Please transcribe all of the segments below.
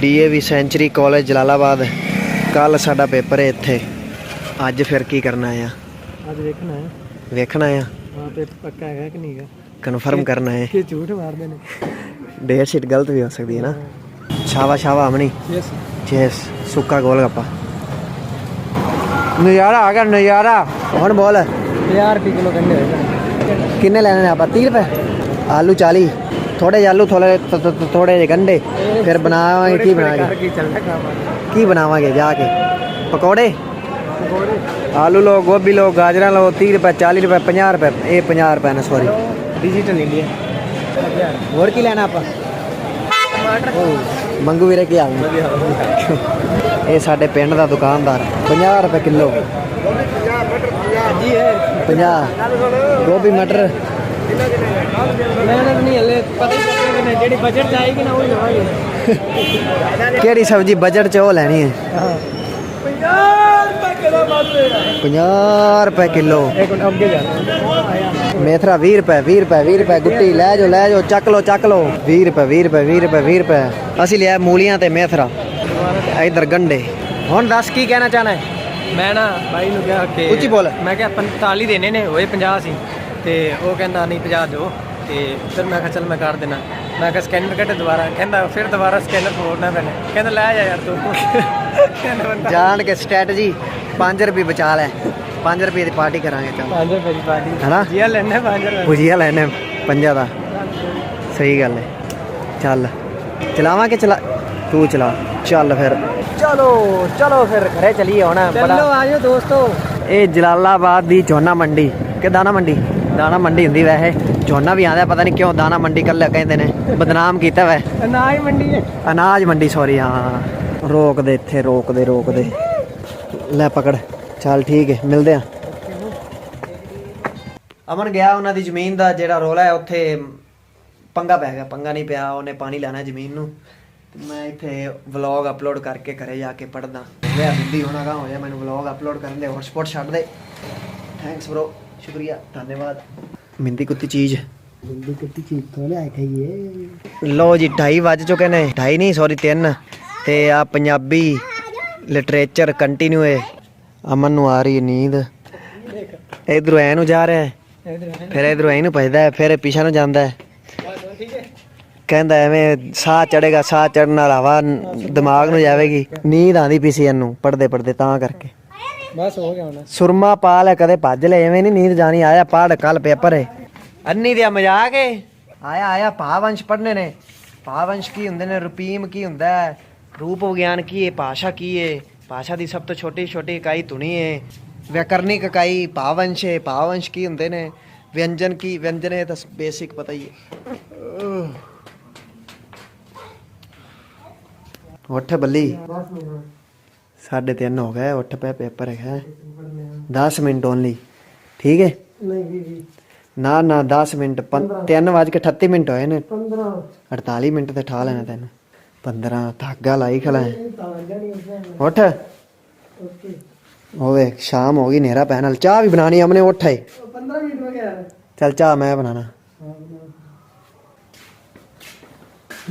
DAV sanctuary college Jalalabad. ਕੱਲ ਸਾਡਾ paper ਹੈ ਇੱਥੇ। ਅੱਜ ਫਿਰ ਕੀ ਕਰਨਾ ਆ? ਅੱਜ ਵੇਖਣਾ ਹੈ। ਵੇਖਣਾ ਆ? ਹਾਂ ਤੇ ਪੱਕਾ ਹੈਗਾ ਕਿ ਨਹੀਂਗਾ ਕਨਫਰਮ ਕਰਨਾ ਹੈ। ਕਿ ਝੂਠ ਮਾਰਦੇ ਨੇ। ਡੇਟ ਸ਼ੀਟ ਗਲਤ ਵੀ ਹੋ ਸਕਦੀ ਹੈ ਨਾ। ਛਾਵਾ ਛਾਵਾ ਅਮਣੀ ਯੈਸ ਚੇਸ ਸੁੱਕਾ ਗੋਲ ਗੱਪਾ। ਨਜ਼ਾਰਾ ਆ ਗਿਆ ਨਜ਼ਾਰਾ। ਹੁਣ ਬੋਲ? 1000 ਰੁਪਏ ਕਿਲੋ ਹੋਏਗਾ ਕਿੰਨੇ ਲੈਣੇ ਨੇ ਆਪਾਂ? 30 ਰੁਪਏ? ਆਲੂ 40 ਥੋੜੇ ਜਿਹੇ ਆਲੂ ਥੋੜੇ ਥੋੜੇ ਜਿਹੇ ਗੰਡੇ ਫਿਰ ਬਣਾਵਾਂਗੇ ਕੀ ਬਣਾਵਾਂਗੇ? ਕੀ ਬਣਾਵਾਂਗੇ ਜਾ ਕੇ? ਪਕੌੜੇ? ਪਕੌੜੇ? ਆਲੂ ਲੋ ਗੋਭੀ ਲੋ ਗਾਜਰਾਂ ਲੋ 30 ਰੁਪਏ 40 ਰੁਪਏ 50 ਰੁਪਏ ਇਹ 50 ਰੁਪਏ ਨੇ ਸੌਰੀ ਡਿਜੀਟਲ ਇੰਡੀਆ ਹੋਰ ਕੀ ਲੈਣਾ ਆਪਾਂ? ਮੰਗੂ ਵੀਰੇ ਕੀ ਹਾਲ ਨੇ? ਇਹ ਸਾਡੇ ਪਿੰਡ ਦਾ ਦੁਕਾਨਦਾਰ 50 ਰੁਪਏ ਕਿਲੋ। ਜੀ ਹੈ 50 ਗੋਭੀ ਮਟਰ। ਮਿਹਨਤ ਨਹੀਂ ਹਲੇ ਪਤਾ ਹੀ ਚੱਲੇਗਾ ਨਾ ਜਿਹੜੀ ਬਜਟ ਚ ਆਏਗੀ ਨਾ ਉਹ ਹੀ ਲਵਾਂਗੇ। ਕਿਹੜੀ ਸਬਜ਼ੀ ਬਜਟ ਚ ਉਹ ਲੈਣੀ ਹੈ? ਹਾਂ। 50 ਰੁਪਏ ਕਿਲੋ। ਬਾਤੇ 50 ਰੁਪਏ ਕਿਲੋ ਮੇਥਰਾ 20 ਰੁਪਏ 20 ਰੁਪਏ 20 ਰੁਪਏ ਗੁੱਟੀ ਲੈ ਜਾਓ ਲੈ ਜਾਓ ਚੱਕ ਲਓ ਚੱਕ ਲਓ। 20 ਰੁਪਏ 20 ਰੁਪਏ 20 ਰੁਪਏ 20 ਰੁਪਏ। ਅਸੀਂ ਲਿਆ ਮੂਲੀਆਂ ਤੇ ਮੇਥਰਾ। ਇਧਰ ਗੰਡੇ। ਹੁਣ ਦੱਸ ਕੀ ਕਹਿਣਾ ਚਾਹਨਾ ਹੈ? ਮੈਂ ਨਾ ਬਾਈ ਨੂੰ ਕਿਹਾ ਕਿ ਉੱਚੀ ਬੋਲ। ਮੈਂ ਕਿਹਾ 45 ਦੇਣੇ ਨੇ ਹੋਏ 50 ਸੀ ਤੇ ਉਹ ਕਹਿੰਦਾ ਨਹੀਂ 50 ਦਿਓ। ਤੇ ਫਿਰ ਮੈਂ ਕਿਹਾ ਚੱਲ ਮੈਂ ਕਰ ਦੇਣਾ ਮੈਂ ਕਿਹਾ ਸਕੈਨਰ ਕੱਢ ਦੁਬਾਰਾ। ਕਹਿੰਦਾ ਫਿਰ ਦੁਬਾਰਾ ਸਕੈਨਰ ਫੋੜਨਾ ਪੈਣਾ। ਕਹਿੰਦਾ ਲੈ ਜਾ ਯਾਰ ਤੂੰ। ਜਾਣ ਕੇ ਸਟ੍ਰੈਟਜੀ 5 ਰੁਪਏ ਬਚਾ ਲੈ। 5 ਰੁਪਏ ਦੀ ਪਾਰਟੀ ਕਰਾਂਗੇ ਚੱਲ। 5 ਰੁਪਏ ਦੀ ਪਾਰਟੀ। ਹਨਾ? ਜੀਆ ਲੈਣਾ 5 ਰੁਪਏ। ਭੁਜੀਆ ਲੈਣੇ ਪੰਜਾਂ ਦਾ। ਸਹੀ ਗੱਲ ਹੈ। ਚੱਲ। ਚਲਾਵਾਂ ਕਿ ਚਲਾ? ਤੂੰ ਚਲਾ। ਚੱਲ ਫਿਰ। ਚਲੋ ਚਲੋ ਫਿਰ ਘਰੇ ਚਲੀਏ ਹੁਣ। ਚਲੋ ਆਜੋ ਦੋਸਤੋ। ਇਹ ਜਲਾਲਾਬਾਦ ਦੀ ਝੋਨਾ ਮੰਡੀ। ਕਿ ਦਾਣਾ ਮੰਡੀ? ਦਾਣਾ ਮੰਡੀ ਹੁੰਦੀ ਵੈਸੇ। ਝੋਨਾ ਵੀ ਆਂਦਾ ਪਤਾ ਨਹੀਂ ਕਿਉਂ ਦਾਣਾ ਮੰਡੀ ਕੱਲ ਕਹਿੰਦੇ ਨੇ। ਬਦਨਾਮ ਕੀਤਾ ਵੈ। ਅਨਾਜ ਮੰਡੀ ਹੈ। ਅਨਾਜ ਮੰਡੀ ਸੌਰੀ ਹਾਂ ਰੋਕ ਦੇ ਇੱਥੇ ਰੋਕ ਦੇ ਰੋਕ ਦੇ ਲੈ ਪਕੜ ਚੱਲ ਠੀਕ ਹੈ ਮਿਲਦੇ ਆ। ਅਮਨ ਗਿਆ ਉਹਨਾਂ ਦੀ ਜ਼ਮੀਨ ਦਾ ਜਿਹੜਾ ਰੋਲਾ ਹੈ ਉੱਥੇ ਪੰਗਾ ਪੈ ਗਿਆ। ਪੰਗਾ ਨਹੀਂ ਪਿਆ ਉਹਨੇ ਪਾਣੀ ਲੈਣਾ ਜ਼ਮੀਨ ਨੂੰ। ਮੈਂ ਇੱਥੇ ਵਲੌਗ ਅਪਲੋਡ ਕਰਕੇ ਘਰੇ ਜਾ ਕੇ ਪੜਦਾ ਵੇ ਬਿੱਲੀ ਹੋਣਾ ਗਾ ਹੋਇਆ ਮੈਨੂੰ ਵਲੌਗ ਅਪਲੋਡ ਕਰਨ ਦੇ ਹੌਟਸਪੌਟ ਛੱਡ ਦੇ। ਥੈਂਕਸ ਬ్రో ਸ਼ੁਕਰੀਆ ਧੰਨਵਾਦ ਮਿੰਦੀ ਕੁੱਤੀ ਚੀਜ਼ ਬਿੰਦੀ ਕਿੱਤੀ ਚੀਜ਼ ਤੋਂ ਲਿਆ ਖਾਈਏ ਲੋ ਜੀ 2:30 ਵੱਜ ਚੁੱਕੇ ਨੇ 2:30 ਨਹੀਂ ਸੌਰੀ 3 ਤੇ ਆ ਪੰਜਾਬੀ ਲਿਟਰੇਚਰ ਕੰਟੀਨਿਊ ਹੈ ਅਮਨ ਨੂੰ ਆ ਰਹੀ ਹੈ ਨੀਂਦ ਇਧਰੋਂ ਐ ਨੂੰ ਜਾ ਰਿਹਾ ਹੈ ਫਿਰ ਇਧਰੋਂ ਐ ਨੂੰ ਭਜਦਾ ਹੈ ਫਿਰ ਪਿਛਾ ਨੂੰ ਜਾਂਦਾ ਹੈ ਠੀਕ ਹੈ ਕਹਿੰਦਾ ਐਵੇਂ ਸਾਹ ਚੜੇਗਾ ਸਾਹ ਚੜਨ ਨਾਲ ਹਵਾ ਦਿਮਾਗ ਨੂੰ ਜਾਵੇਗੀ ਨੀਂਦ ਆਂਦੀ ਪਈ ਸੀ ਇਹਨੂੰ ਪੜਦੇ ਪੜਦੇ ਤਾਂ ਕਰਕੇ ਬਸ ਹੋ ਗਿਆ ਹੁਣ। ਸੁਰਮਾ ਪਾ ਲੈ ਕਦੇ ਭੱਜ ਲੈ ਐਵੇਂ ਨਹੀਂ ਨੀਂਦ ਜਾਣੀ ਆਇਆ ਪੜ ਕੱਲ ਪੇਪਰ ਹੈ ਅੰਨੀ ਦਿਆ ਮਜ਼ਾਕ ਹੈ ਆਇਆ ਆਇਆ ਭਾਵੰਸ਼ ਪੜਨੇ ਨੇ। ਭਾਵੰਸ਼ ਕੀ ਹੁੰਦੇ ਨੇ ਰੂਪੀਮ ਕੀ ਹੁੰਦਾ ਹੈ? ਰੂਪ ਵਿਗਿਆਨ ਕੀ ਹੈ ਭਾਸ਼ਾ ਕੀ ਹੈ ਭਾਸ਼ਾ ਦੀ ਸਭ ਤੋਂ ਛੋਟੀ ਛੋਟੀ ਇਕਾਈ ਧੁਨੀ ਹੈ ਵਿਆਕਰਨਿਕ ਇਕਾਈ ਭਾਵੰਸ਼ ਹੈ ਭਾਵੰਸ਼ ਕੀ ਹੁੰਦੇ ਨੇ? ਵਿਅੰਜਨ ਕੀ ਵਿਅੰਜਨ ਹੈ ਤਾਂ ਬੇਸਿਕ ਪਤਾ ਹੀ ਹੈ ਉੱਠ ਬੱਲੀ। ਸਾਢੇ ਤਿੰਨ ਹੋ ਗਏ ਉੱਠ ਪੈ ਪੇਪਰ ਹੈ 10 ਮਿੰਟ ਓਨਲੀ ਠੀਕ ਹੈ? ਨਹੀਂ ਨਾ ਨਾ 10 ਮਿੰਟ 3 ਵਜ ਕੇ 38 ਮਿੰਟ ਹੋਏ ਨੇ। 15 48 ਮਿੰਟ ਤੇ ਠਾ ਲੈਣਾ ਤੈਨੂੰ। 15 ਧਾਗਾ ਲਾਈ ਖਲਾ। ਹੈ। ਉੱਠ। ਹੋਵੇ ਸ਼ਾਮ ਹੋ ਗਈ ਹਨੇਰਾ ਪੈਣ ਨਾਲ ਚਾਹ ਵੀ ਬਣਾਣੀ ਹਮਨੇ ਉੱਠ। ਹੈ 15 ਮਿੰਟ ਹੋ ਗਿਆ। ਚੱਲ ਚਾਹ ਮੈਂ ਬਣਾਣਾ ਮਿੱਠਾ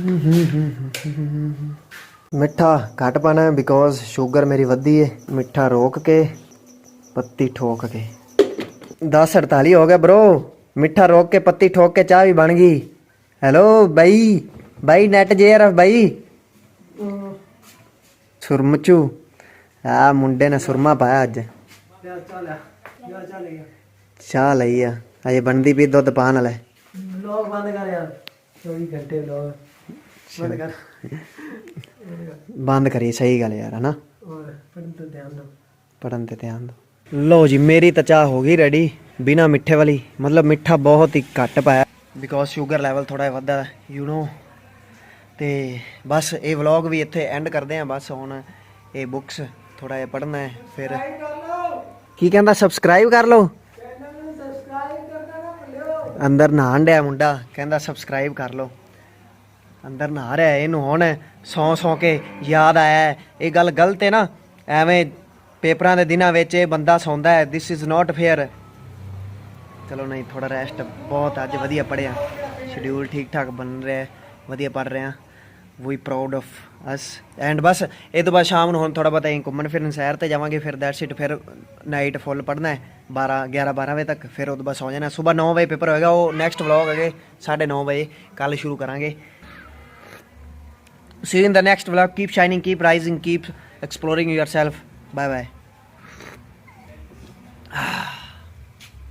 ਘੱਟ ਪਾਣਾ ਹੈ। ਬਿਕੋਜ਼ ਸ਼ੂਗਰ ਮੇਰੀ ਵੱਧੀ ਹੈ ਮਿੱਠਾ ਰੋਕ ਕੇ ਪੱਤੀ ਠੋਕ ਕੇ 10:48 ਹੋ ਗਿਆ ਬ్రో ਮਿੱਠਾ ਰੋਕ ਕੇ ਪੱਤੀ ਠੋਕ ਕੇ ਚਾਹ ਵੀ ਬਣ ਗਈ ਹੈਲੋ ਬਾਈ ਬਾਈ ਨੈਟ ਜੇਰ ਬਾਈ ਸੁਰਮਚੂ ਆ ਮੁੰਡੇ ਨੇ ਸੁਰਮਾ ਪਾਇਆ ਅੱਜ ਚੱਲ ਚੱਲ ਜਾ ਚੱਲ ਗਿਆ ਚਾਹ ਲਈ ਆ ਅਜੇ ਬਣਦੀ ਵੀ ਦੁੱਧ ਪਾਣ ਵਾਲਾ ਹੈ। ਲੋਗ ਬੰਦ ਕਰ ਯਾਰ 24 ਘੰਟੇ ਲੋਗ ਬੰਦ ਕਰ ਬੰਦ ਕਰੀ ਸਹੀ ਗੱਲ ਯਾਰ ਹਨਾ? ਪੜਨ ਤੋਂ ਧਿਆਨ ਦਿਓ। ਲੋ ਜੀ ਮੇਰੀ ਤਾਂ ਚਾਹ ਹੋ ਗਈ ਰੈਡੀ ਬਿਨਾ ਮਿੱਠੇ ਵਾਲੀ। ਮਤਲਬ ਮਿੱਠਾ ਬਹੁਤ ਹੀ ਘੱਟ ਪਾਇਆ। ਬਿਕੋਜ਼ ਸ਼ੂਗਰ ਲੈਵਲ ਥੋੜਾ ਜਿਹਾ ਵੱਧਾ ਯੂ نو ਤੇ ਬਸ ਇਹ ਵਲੌਗ ਵੀ ਇੱਥੇ ਐਂਡ ਕਰਦੇ ਆ ਬਸ ਹੁਣ ਇਹ ਬੁੱਕਸ ਥੋੜਾ ਜਿਹਾ ਪੜਨਾ ਹੈ ਫਿਰ ਕੀ ਕਹਿੰਦਾ ਸਬਸਕ੍ਰਾਈਬ ਕਰ ਲਓ? ਅੰਦਰ ਨਹਾਣ ਡਿਆ ਮੁੰਡਾ ਕਹਿੰਦਾ ਸਬਸਕ੍ਰਾਈਬ ਕਰ ਲਓ। ਅੰਦਰ ਨਾ ਰਿਹਾ, ਇਹਨੂੰ ਹੁਣ ਸੌ ਸੌ ਕੇ ਯਾਦ ਆਇਆ ਇਹ ਗੱਲ ਗਲਤ ਹੈ ਨਾ। ਐਵੇਂ ਪੇਪਰਾਂ ਦੇ ਦਿਨਾਂ ਵਿੱਚ ਇਹ ਬੰਦਾ ਸੌਂਦਾ ਹੈ। ਥਿਸ ਇਜ਼ ਨਾਟ ਫੇਅਰ ਚਲੋ ਨਹੀਂ ਥੋੜਾ ਰੈਸਟ ਬਹੁਤ ਅੱਜ ਵਧੀਆ ਪੜਿਆ ਸ਼ਡਿਊਲ ਠੀਕ ਠਾਕ ਬਣ ਰਿਹਾ ਵਧੀਆ ਪੜ ਰਿਹਾ। We proud of us and ਬਸ, ਇਹ ਤੋਂ ਬਾਅਦ ਸ਼ਾਮ ਨੂੰ ਹੁਣ ਥੋੜਾ ਬਤਾ ਇਹ ਘੁੰਮਣ ਫਿਰਨ ਸ਼ਹਿਰ ਤੇ ਜਾਵਾਂਗੇ, ਫਿਰ ਦੈਟਸ ਇਟ ਫਿਰ ਨਾਈਟ ਫੁੱਲ ਪੜਨਾ ਹੈ। 12 11 12 ਵਜੇ ਤੱਕ। ਫਿਰ ਉਹ ਤੋਂ ਬਾਅਦ ਸੌ ਜਾਣਾ। ਸਵੇਰ 9 ਵਜੇ ਪੇਪਰ ਹੋਏਗਾ, ਉਹ ਨੈਕਸਟ ਵਲੌਗ ਅਗੇ 9:30 ਵਜੇ। ਕੱਲ ਸ਼ੁਰੂ ਕਰਾਂਗੇ। See you in the next vlog. Keep shining, keep rising, keep exploring yourself. Bye bye. Ah.